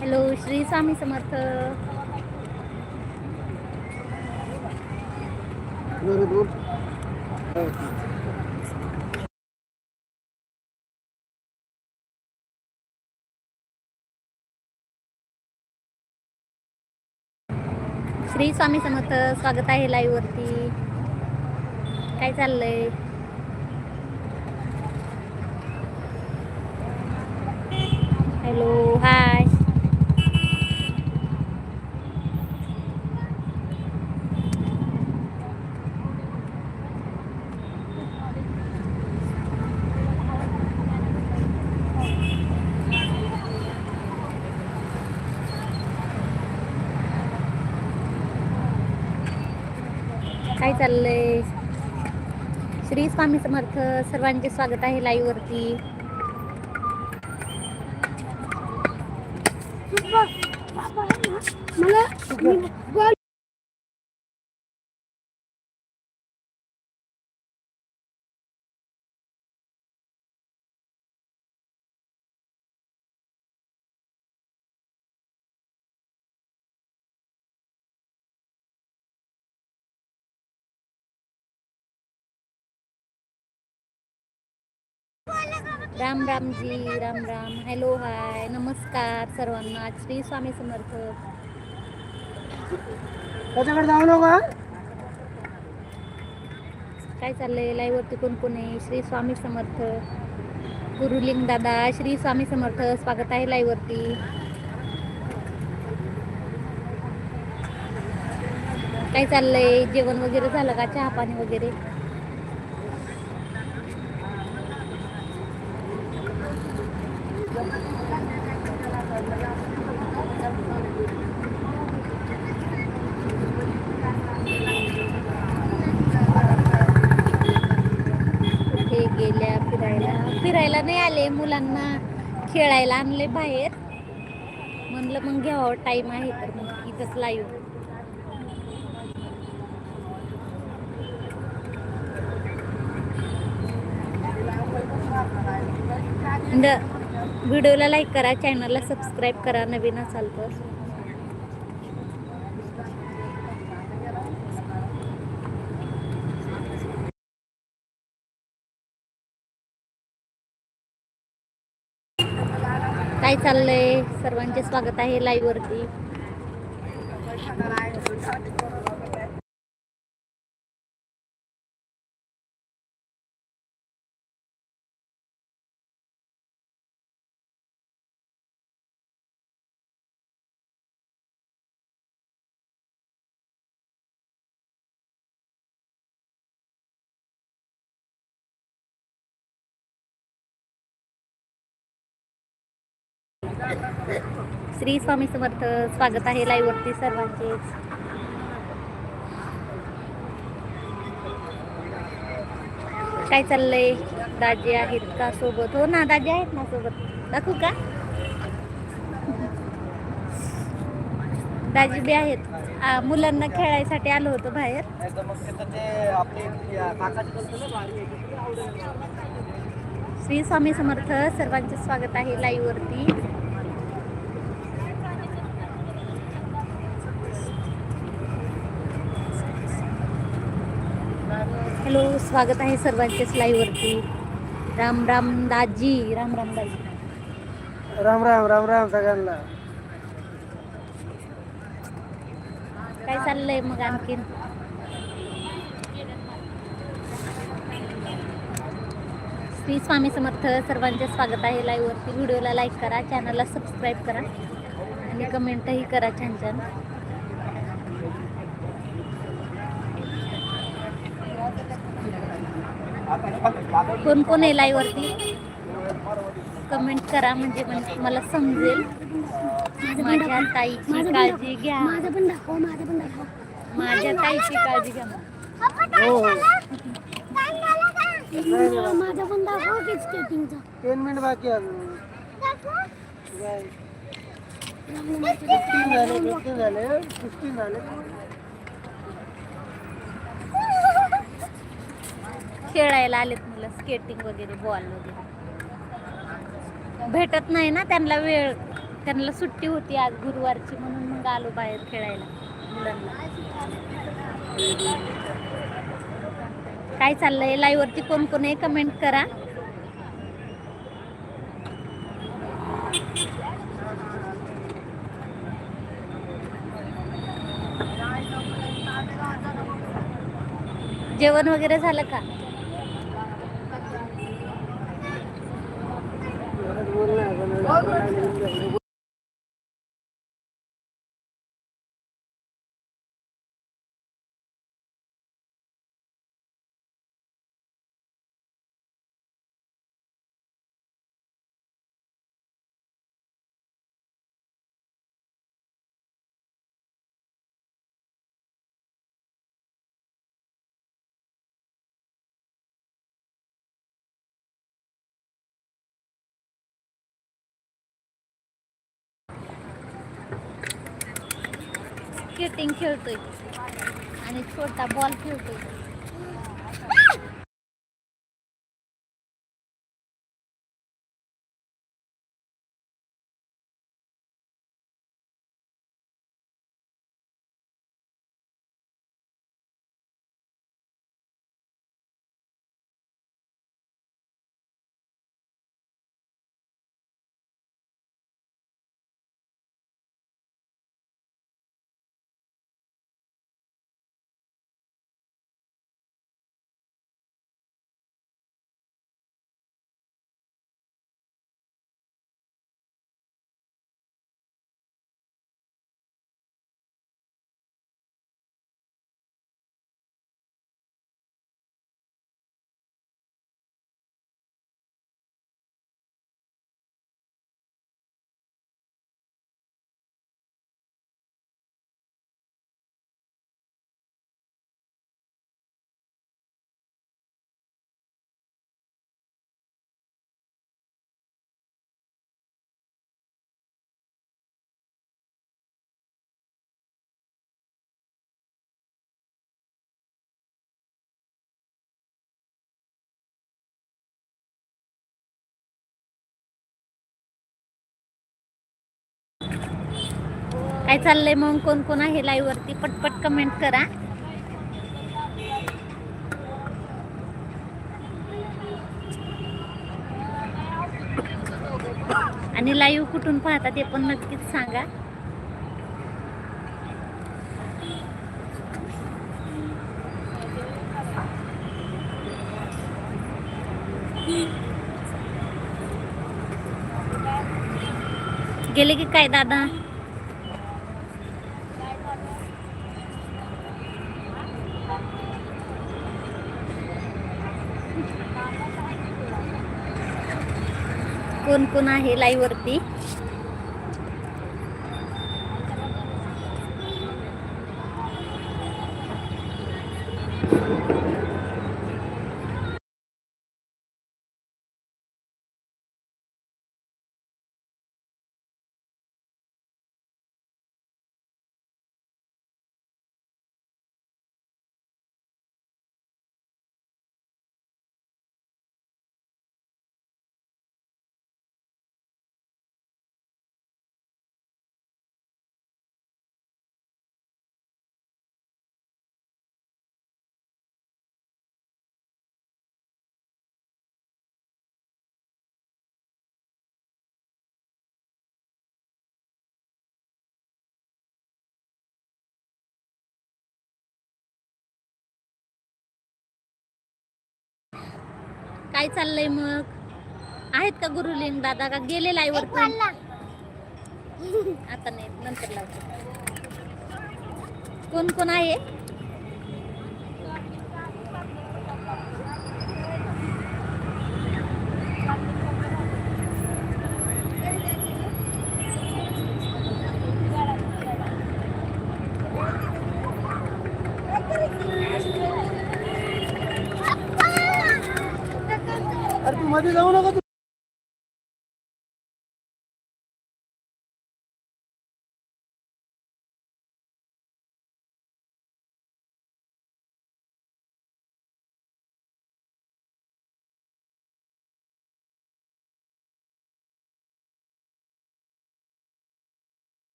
Hello Shri Swami Samarth. Shri Swami Samarth स्वागत आहे live वरती. काय चाललंय? हॅलो हाय काय चाललंय. श्री स्वामी समर्थ सर्वांचे स्वागत आहे लाईव्ह वरती. मला राम रामजी राम राम. हॅलो हाय नमस्कार सर्वांना. श्री स्वामी समर्थ. त्याच्याकडे जाऊ नका. काय चाललंय? लाईव्ह वरती कोण कोण आहे? श्री स्वामी समर्थ. गुरुलिंग दादा श्री स्वामी समर्थ. स्वागत आहे लाईव्ह वरती. काय चाललंय? जेवण वगैरे झालं का? चहा पाणी वगैरे? गेल्या फिरायला. फिरायला नाही आले मुलांना खेळायला आणले बाहेर. म्हणलं मग घ्यावं टाईम आहे तर मग इथंच लाईव्ह व्हिडिओला लाईक करा चॅनलला सबस्क्राईब करा नवीन असाल तर. काय चाललंय? सर्वांचे स्वागत आहे लाईव्ह श्री स्वामी समर्थ स्वागत आहे लाईव्ह वरती सर्वांचे. काय चाललंय? दाजी आहेत का सोबत? हो ना दाजी आहेत ना सोबत. दाखवू का? दाजी बी आहेत. मुलांना खेळायसाठी आलो होतो बाहेर. श्री स्वामी समर्थ सर्वांचे स्वागत आहे लाईव्ह वरती हॅलो स्वागत आहे सर्वांचेच लाईव्ह वरती. राम राम दाजी राम राम दाजी. राम राम राम राम सगळ्यांना. काय चाललंय मग आणखीन? श्री स्वामी समर्थ सर्वांचे स्वागत आहे लाईव्ह वरती. व्हिडिओला लाईक करा चॅनलला सबस्क्राईब करा. आणि कमेंटही करा छान छान. कोण कोण आहे लाईव्ह वरती? कमेंट करा म्हणजे मग मला समजेल. माझ्या ताईची काळजी घ्या. माझं पण दाखव माझं पण दाखव. माझ्या ताईची काळजी घ्या. हो. हो माझं पण दाखव की स्केटिंगचा तीन मिनिट बाकी आहे अजून. झाले झाले. झाले. खेळायला आलेत मुलं स्केटिंग वगैरे बॉल वगैरे. भेटत नाही ना त्यांना वेळ. त्यांना सुट्टी होती आज गुरुवारची म्हणून मग आलो बाहेर खेळायला मुलांना. काय चाललंय? लाईव्ह वरती कोण कोण आहे? कमेंट करा. जेवण वगैरे झालं का? स्केटिंग खेळतोय. आणि छोटा बॉल खेळतोय. काय चाललंय मग? कोण कोण आहे लाईव्ह वरती? पटपट कमेंट करा. आणि लाईव्ह कुठून पाहता ते पण नक्कीच सांगा. गेले की काय दादा? पण आहे लाईव्हवरती काय चाललंय मग? आहेत का गुरुलिंग दादा? का गेले लाईव्ह वरती? आता नाही नंतर लावतो. कोण कोण आहे?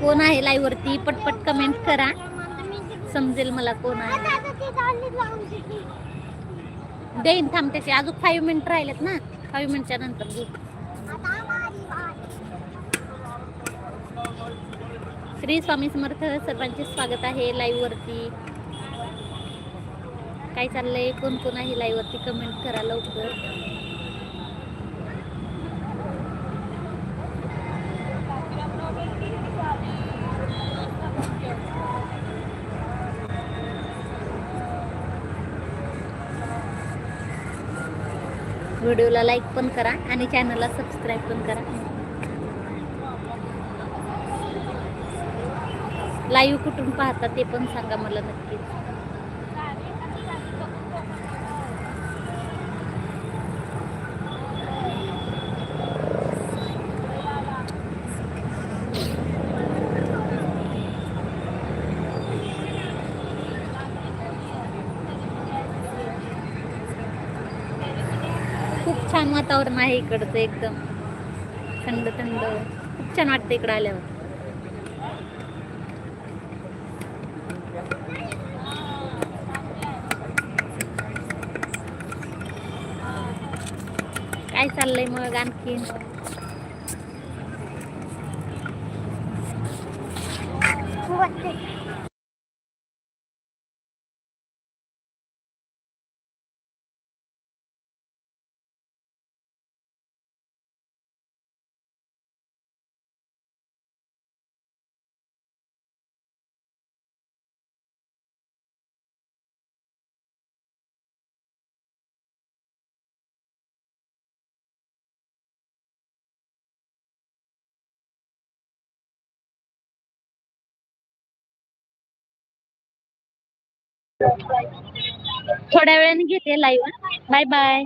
कोण आहे लाईव्ह वरती? पटपट कमेंट करा. समजेल मला कोण आहे. देईन थांब त्याचे. अजून फाईव्ह मिनिट राहिलेत ना. फाईव्ह मिनिटच्या नंतर देईन श्री स्वामी समर्थ सर्वांचे स्वागत आहे लाईव्ह वरती. काय चाललंय? कोण कोण आहे लाईव्ह वरती? कमेंट करा लवकर. व्हिडिओला लाईक पण करा आणि चॅनलला सबस्क्राईब पण करा. लाईव्ह कुठून पाहता ते पण सांगा मला नक्कीच खूप छान वातावरण आहे इकडचं एकदम. थंड थंड. खूप छान वाटतं इकडं आल्यावर. काय चाललंय मग आणखीन? थोड्या वेळाने घेते लाईव्ह बाय बाय